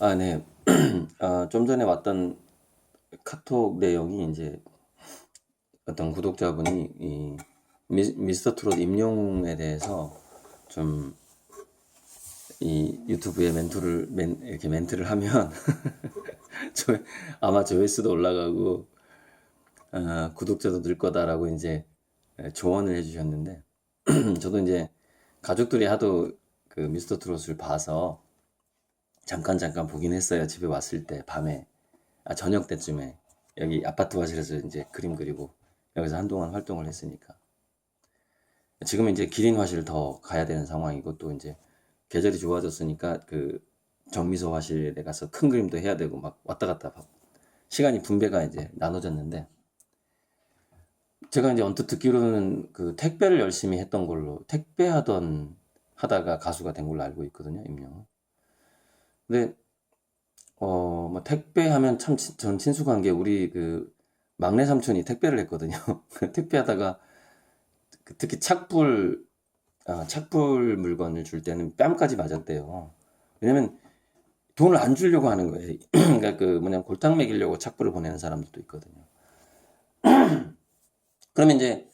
아, 네. 아, 좀 전에 왔던 카톡 내용이 이제 어떤 구독자분이 이 미, 미스터 트롯 임영웅에 대해서 좀 이 유튜브에 멘트를 멘, 이렇게 멘트를 하면 조, 아마 조회수도 올라가고 아, 구독자도 늘 거다라고 이제 조언을 해주셨는데 저도 이제 가족들이 하도 그 미스터 트롯을 봐서 잠깐 잠깐 보긴 했어요. 집에 왔을 때 밤에 아 저녁 때쯤에 여기 아파트 화실에서 이제 그림 그리고 여기서 한동안 활동을 했으니까 지금은 이제 기린 화실 더 가야 되는 상황이고 또 이제 계절이 좋아졌으니까 그 정미소 화실에 가서 큰 그림도 해야 되고 막 왔다 갔다 막 시간이 분배가 이제 나눠졌는데 제가 이제 언뜻 듣기로는 그 택배를 열심히 했던 걸로 택배하던 하다가 가수가 된 걸로 알고 있거든요, 임영은. 근데 어, 뭐 택배하면 참 전 친숙한 게 우리 그 막내 삼촌이 택배를 했거든요. 그 택배하다가 그 특히 착불 아, 착불 물건을 줄 때는 뺨까지 맞았대요. 왜냐면 돈을 안 주려고 하는 거예요. 그러니까 그 뭐냐 골탕 먹이려고 착불을 보내는 사람들도 있거든요. 그러면 이제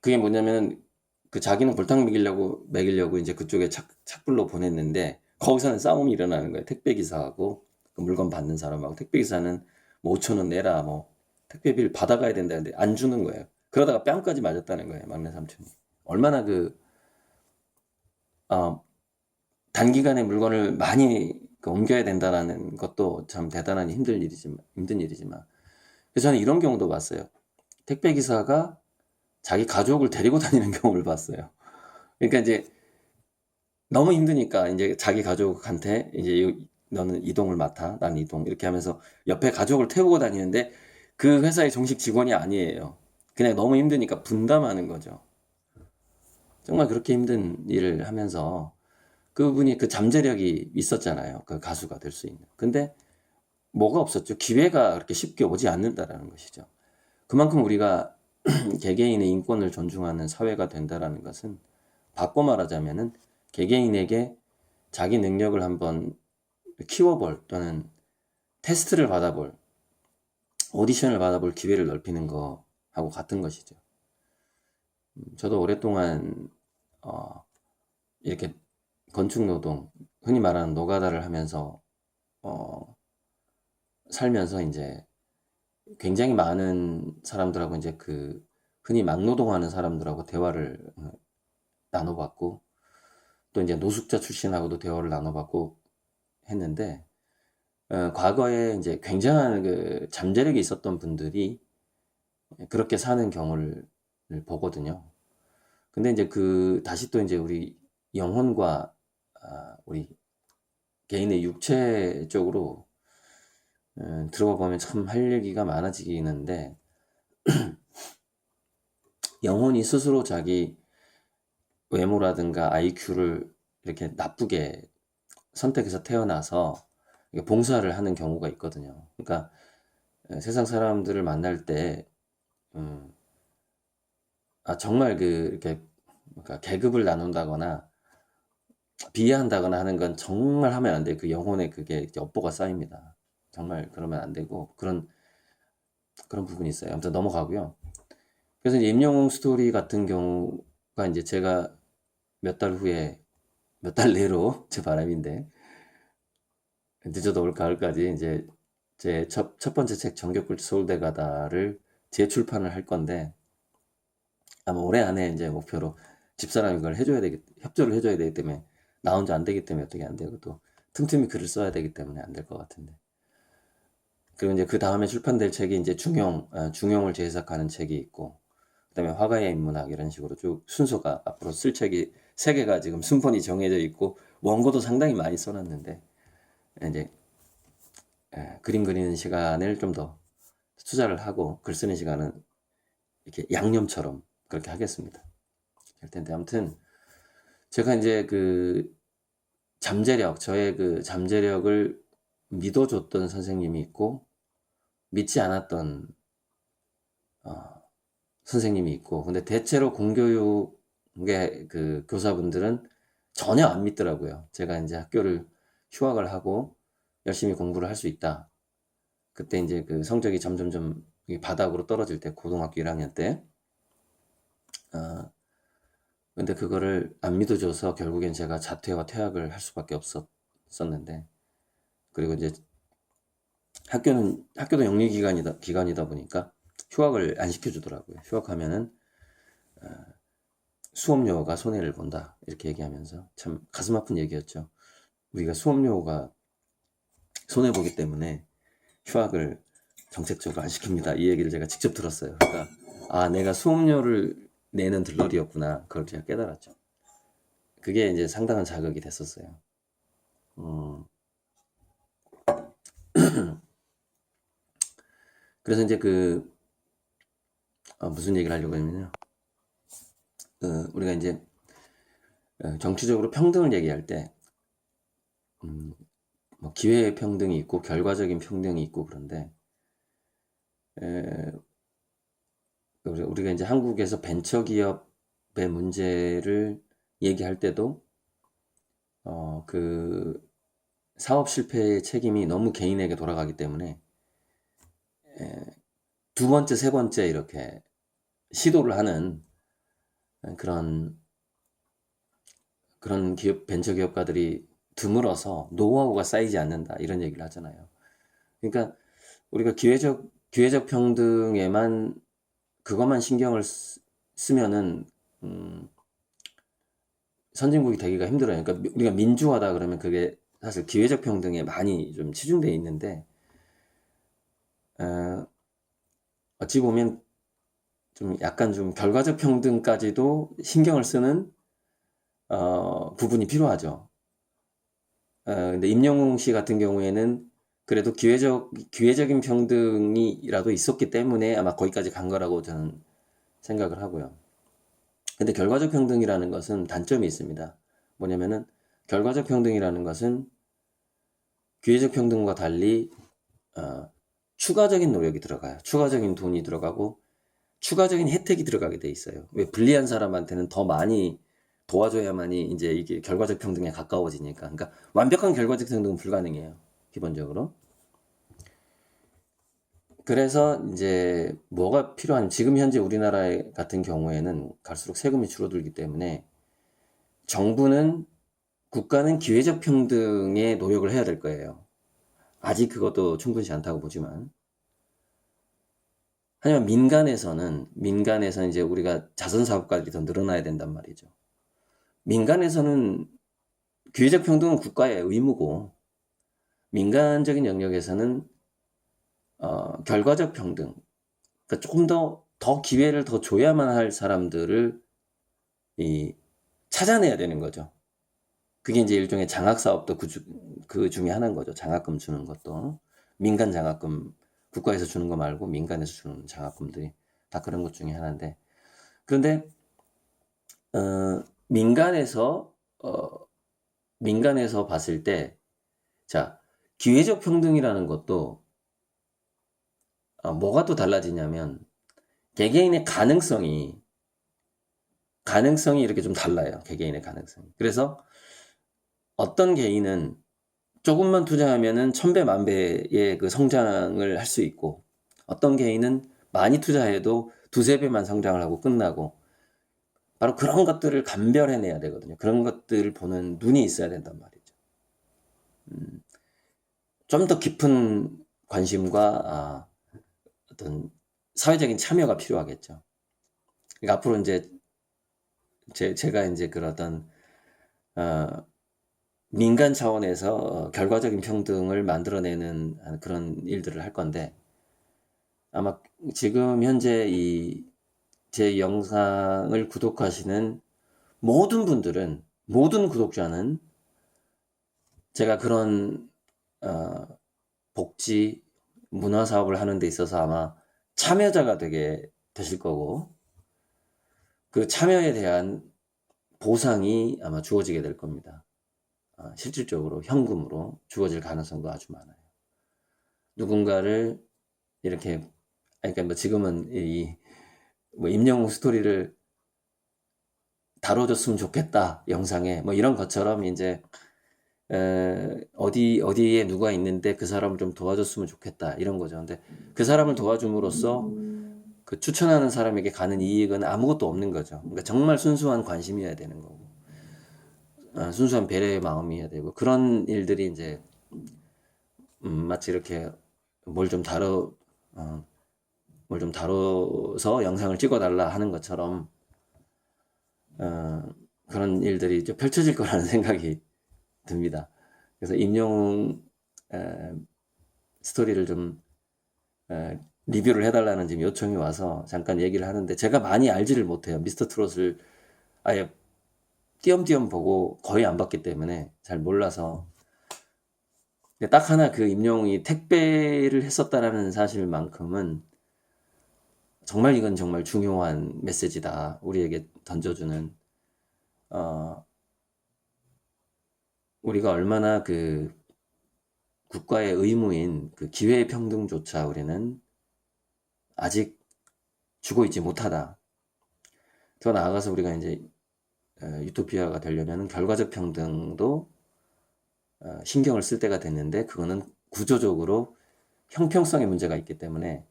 그게 뭐냐면 그 자기는 골탕 먹이려고 먹이려고 이제 그쪽에 착, 착불로 보냈는데 거기서는 싸움이 일어나는 거예요. 택배 기사하고 그 물건 받는 사람하고 택배 기사는 뭐 5천 원 내라 뭐 택배비를 받아가야 된다는데 안 주는 거예요. 그러다가 뺨까지 맞았다는 거예요. 막내 삼촌이. 얼마나 그 어, 단기간에 물건을 많이 그 옮겨야 된다라는 것도 참 대단한 힘든 일이지만 힘든 일이지만 그래서 저는 이런 경우도 봤어요. 택배 기사가 자기 가족을 데리고 다니는 경우를 봤어요. 그러니까 이제 너무 힘드니까 이제 자기 가족한테 이제 너는 이동을 맡아, 난 이동 이렇게 하면서 옆에 가족을 태우고 다니는데 그 회사의 정식 직원이 아니에요. 그냥 너무 힘드니까 분담하는 거죠. 정말 그렇게 힘든 일을 하면서 그분이 그 잠재력이 있었잖아요. 그 가수가 될 수 있는. 근데 뭐가 없었죠? 기회가 그렇게 쉽게 오지 않는다라는 것이죠. 그만큼 우리가 개개인의 인권을 존중하는 사회가 된다라는 것은 바꿔 말하자면은 개개인에게 자기 능력을 한번 키워볼 또는 테스트를 받아볼 오디션을 받아볼 기회를 넓히는 거하고 같은 것이죠. 음, 저도 오랫동안 어, 이렇게 건축 노동, 흔히 말하는 노가다를 하면서 어, 살면서 이제 굉장히 많은 사람들하고 이제 그 흔히 막노동하는 사람들하고 대화를 어, 나눠봤고 또 이제 노숙자 출신하고도 대화를 나눠봤고 했는데 어, 과거에 이제 굉장한 그 잠재력이 있었던 분들이 그렇게 사는 경우를 보거든요. 근데 이제 그 다시 또 이제 우리 영혼과 아, 우리 개인의 육체 쪽으로 음, 들어가 보면 참 할 얘기가 많아지기는데 영혼이 스스로 자기 외모라든가 IQ를 이렇게 나쁘게 선택해서 태어나서 봉사를 하는 경우가 있거든요. 그러니까 세상 사람들을 만날 때, 음, 아, 정말 그, 이렇게, 그러니까 계급을 나눈다거나, 비하한다거나 하는 건 정말 하면 안 돼. 그 영혼에 그게 엿보가 쌓입니다. 정말 그러면 안 되고, 그런, 그런 부분이 있어요. 아무튼 넘어가고요. 그래서 임영웅 스토리 같은 경우가 이제 제가 몇 달 후에, 몇 달 내로 제 바람인데, 늦어도 올 가을까지 이제 제 첫, 첫 번째 책 정겹꿀 서울대 가다를 재출판을 할 건데 아마 올해 안에 이제 목표로 집사람이 그걸 해줘야 되기 협조를 해줘야 되기 때문에 나 혼자 안 되기 때문에 어떻게 안 되고 또 틈틈이 글을 써야 되기 때문에 안 될 것 같은데. 그리고 이제 그 다음에 출판될 책이 이제 중용 아, 중용을 재해석하는 책이 있고 그다음에 화가의 인문학 이런 식으로 쭉 순서가 앞으로 쓸 책이 세 개가 지금 순번이 정해져 있고 원고도 상당히 많이 써놨는데 이제 예, 그림 그리는 시간을 좀 더 투자를 하고 글 쓰는 시간은 이렇게 양념처럼 그렇게 하겠습니다. 할 텐데 아무튼 제가 이제 그 잠재력 저의 그 잠재력을 믿어줬던 선생님이 있고 믿지 않았던 어, 선생님이 있고 근데 대체로 공교육 의그 교사분들은 전혀 안 믿더라고요. 제가 이제 학교를 휴학을 하고 열심히 공부를 할 수 있다. 그때 이제 그 성적이 점점점 이 바닥으로 떨어질 때 고등학교 1학년 때 어, 근데 그거를 안 믿어줘서 결국엔 제가 자퇴와 퇴학을 할 수밖에 없었었는데 그리고 이제 학교는 학교도 영리 기간이다 기간이다 보니까 휴학을 안 시켜주더라고요. 휴학하면은 어, 수업료가 손해를 본다 이렇게 얘기하면서 참 가슴 아픈 얘기였죠. 우리가 수업료가 손해 보기 때문에 휴학을 정책적으로 안 시킵니다. 이 얘기를 제가 직접 들었어요. 그러니까 아 내가 수업료를 내는 들러리였구나. 그걸 제가 깨달았죠. 그게 이제 상당한 자극이 됐었어요. 음. 그래서 이제 그 어, 무슨 얘기를 하려고 했냐면요. 어, 우리가 이제 어, 정치적으로 평등을 얘기할 때 음, 뭐 기회 평등이 있고 결과적인 평등이 있고 그런데 에, 우리- 우리가 이제 한국에서 벤처기업의 문제를 얘기할 때도 어, 그 사업 실패의 책임이 너무 개인에게 돌아가기 때문에 에, 두 번째, 세 번째 이렇게 시도를 하는 그런 그런 기업 벤처 기업가들이 드물어서 노하우가 쌓이지 않는다 이런 얘기를 하잖아요. 그러니까 우리가 기회적 기회적 평등에만 그것만 신경을 쓰, 쓰면은 음, 선진국이 되기가 힘들어요. 그러니까 미- 우리가 민주화다 그러면 그게 사실 기회적 평등에 많이 좀 치중돼 있는데 어, 어찌 보면 좀 약간 좀 결과적 평등까지도 신경을 쓰는 어, 부분이 필요하죠. 어, 근데 임영웅 씨 같은 경우에는 그래도 기회적 기회적인 평등이라도 있었기 때문에 아마 거기까지 간 거라고 저는 생각을 하고요. 근데 결과적 평등이라는 것은 단점이 있습니다. 뭐냐면은 결과적 평등이라는 것은 기회적 평등과 달리 어, 추가적인 노력이 들어가요. 추가적인 돈이 들어가고 추가적인 혜택이 들어가게 돼 있어요. 왜 불리한 사람한테는 더 많이 도와줘야만이 이제 이게 결과적 평등에 가까워지니까. 그러니까 완벽한 결과적 평등은 불가능해요. 기본적으로. 그래서 이제 뭐가 필요한 지금 현재 우리나라 같은 경우에는 갈수록 세금이 줄어들기 때문에 정부는 국가는 기회적 평등에 노력을 해야 될 거예요. 아직 그것도 충분치 않다고 보지만 하지만 민간에서는 민간에서 이제 우리가 자선 사업가들이 더 늘어나야 된단 말이죠. 민간에서는 기회적 평등은 국가의 의무고 민간적인 영역에서는 어, 결과적 평등, 그러니까 조금 더, 더 기회를 더 줘야만 할 사람들을 이, 찾아내야 되는 거죠. 그게 이제 일종의 장학 사업도 그, 주, 그 중에 하나인 거죠. 장학금 주는 것도. 민간 장학금, 국가에서 주는 거 말고 민간에서 주는 장학금들이 다 그런 것 중에 하나인데. 그런데, 어, 민간에서, 어, 민간에서 봤을 때, 자, 기회적 평등이라는 것도 어, 뭐가 또 달라지냐면 개개인의 가능성이 가능성이 이렇게 좀 달라요. 개개인의 가능성이. 그래서 어떤 개인은 조금만 투자하면은 천배 만배의 그 성장을 할 수 있고 어떤 개인은 많이 투자해도 두세 배만 성장을 하고 끝나고 바로 그런 것들을 감별해내야 되거든요. 그런 것들을 보는 눈이 있어야 된단 말이죠. 음, 좀 더 깊은 관심과 아, 어떤 사회적인 참여가 필요하겠죠. 그러니까 앞으로 이제 제, 제가 이제 어떤 어, 민간 차원에서 어, 결과적인 평등을 만들어내는 그런 일들을 할 건데 아마 지금 현재 이 제 영상을 구독하시는 모든 분들은 모든 구독자는 제가 그런 어, 복지 문화 사업을 하는 데 있어서 아마 참여자가 되게 되실 거고 그 참여에 대한 보상이 아마 주어지게 될 겁니다. 아, 실질적으로 현금으로 주어질 가능성도 아주 많아요. 누군가를 이렇게 그러니까 뭐 지금은 이 뭐 임영웅 스토리를 다뤄줬으면 좋겠다 영상에 뭐 이런 것처럼 이제 에, 어디 어디에 누가 있는데 그 사람을 좀 도와줬으면 좋겠다 이런 거죠. 근데 그 사람을 도와줌으로써 그 추천하는 사람에게 가는 이익은 아무것도 없는 거죠. 그러니까 정말 순수한 관심이어야 되는 거고, 아, 순수한 배려의 마음이어야 되고 그런 일들이 이제 음, 마치 이렇게 뭘 좀 다뤄 어, 뭘 좀 다뤄서 영상을 찍어달라 하는 것처럼 어, 그런 일들이 이제 펼쳐질 거라는 생각이 듭니다. 그래서 임영웅 에, 스토리를 좀 에, 리뷰를 해달라는 지금 요청이 와서 잠깐 얘기를 하는데 제가 많이 알지를 못해요. 미스터 트롯을 아예 띄엄띄엄 보고 거의 안 봤기 때문에 잘 몰라서 근데 딱 하나 그 임영웅이 택배를 했었다라는 사실만큼은 정말 이건 정말 중요한 메시지다. 우리에게 던져주는 어, 우리가 얼마나 그 국가의 의무인 그 기회 평등조차 우리는 아직 주고 있지 못하다. 더 나아가서 우리가 이제 어, 유토피아가 되려면 결과적 평등도 어, 신경을 쓸 때가 됐는데 그거는 구조적으로 형평성의 문제가 있기 때문에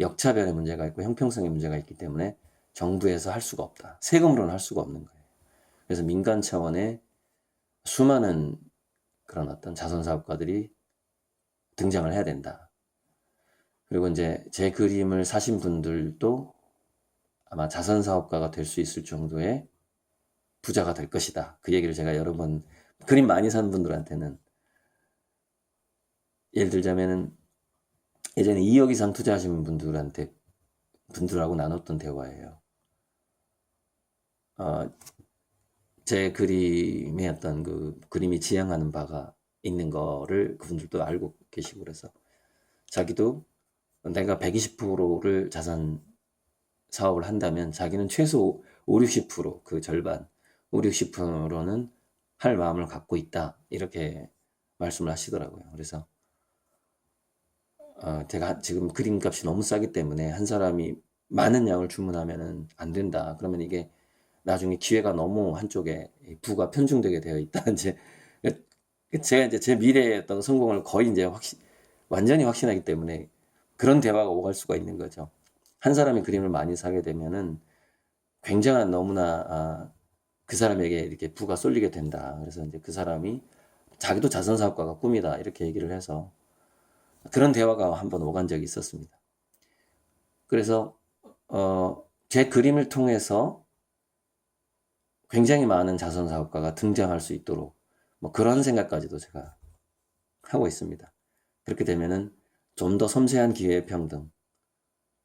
역차별의 문제가 있고 형평성의 문제가 있기 때문에 정부에서 할 수가 없다. 세금으로는 할 수가 없는 거예요. 그래서 민간 차원의 수많은 그런 어떤 자선 사업가들이 등장을 해야 된다. 그리고 이제 제 그림을 사신 분들도 아마 자선 사업가가 될 수 있을 정도의 부자가 될 것이다. 그 얘기를 제가 여러 번 그림 많이 산 분들한테는 예를 들자면은 예전에 2억 이상 투자하신 분들한테 분들하고 나눴던 대화예요. 어, 제 그림의 어떤 그 그림이 지향하는 바가 있는 거를 그분들도 알고 계시고 그래서 자기도 내가 120%를 자산 사업을 한다면 자기는 최소 5, 60%그 절반 5, 60%는 할 마음을 갖고 있다 이렇게 말씀을 하시더라고요. 그래서 어, 제가 지금 그림값이 너무 싸기 때문에 한 사람이 많은 양을 주문하면은 안 된다. 그러면 이게 나중에 기회가 너무 한쪽에 부가 편중되게 되어 있다. 이제 제가 이제 제 미래의 어떤 성공을 거의 이제 확신 완전히 확신하기 때문에 그런 대화가 오갈 수가 있는 거죠. 한 사람이 그림을 많이 사게 되면은 굉장한 너무나 아, 그 사람에게 이렇게 부가 쏠리게 된다. 그래서 이제 그 사람이 자기도 자선 사업가가 꿈이다 이렇게 얘기를 해서 그런 대화가 한번 오간 적이 있었습니다. 그래서 어, 제 그림을 통해서 굉장히 많은 자선 사업가가 등장할 수 있도록 뭐 그런 생각까지도 제가 하고 있습니다. 그렇게 되면은 좀 더 섬세한 기회 평등,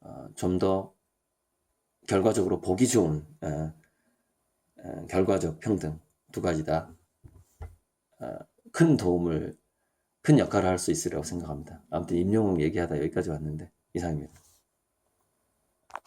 어, 좀더 결과적으로 보기 좋은 어, 어, 결과적 평등 두 가지 다 큰 도움을 큰 역할을 할 수 있으리라고 생각합니다. 아무튼 임영웅 얘기하다 여기까지 왔는데 이상입니다.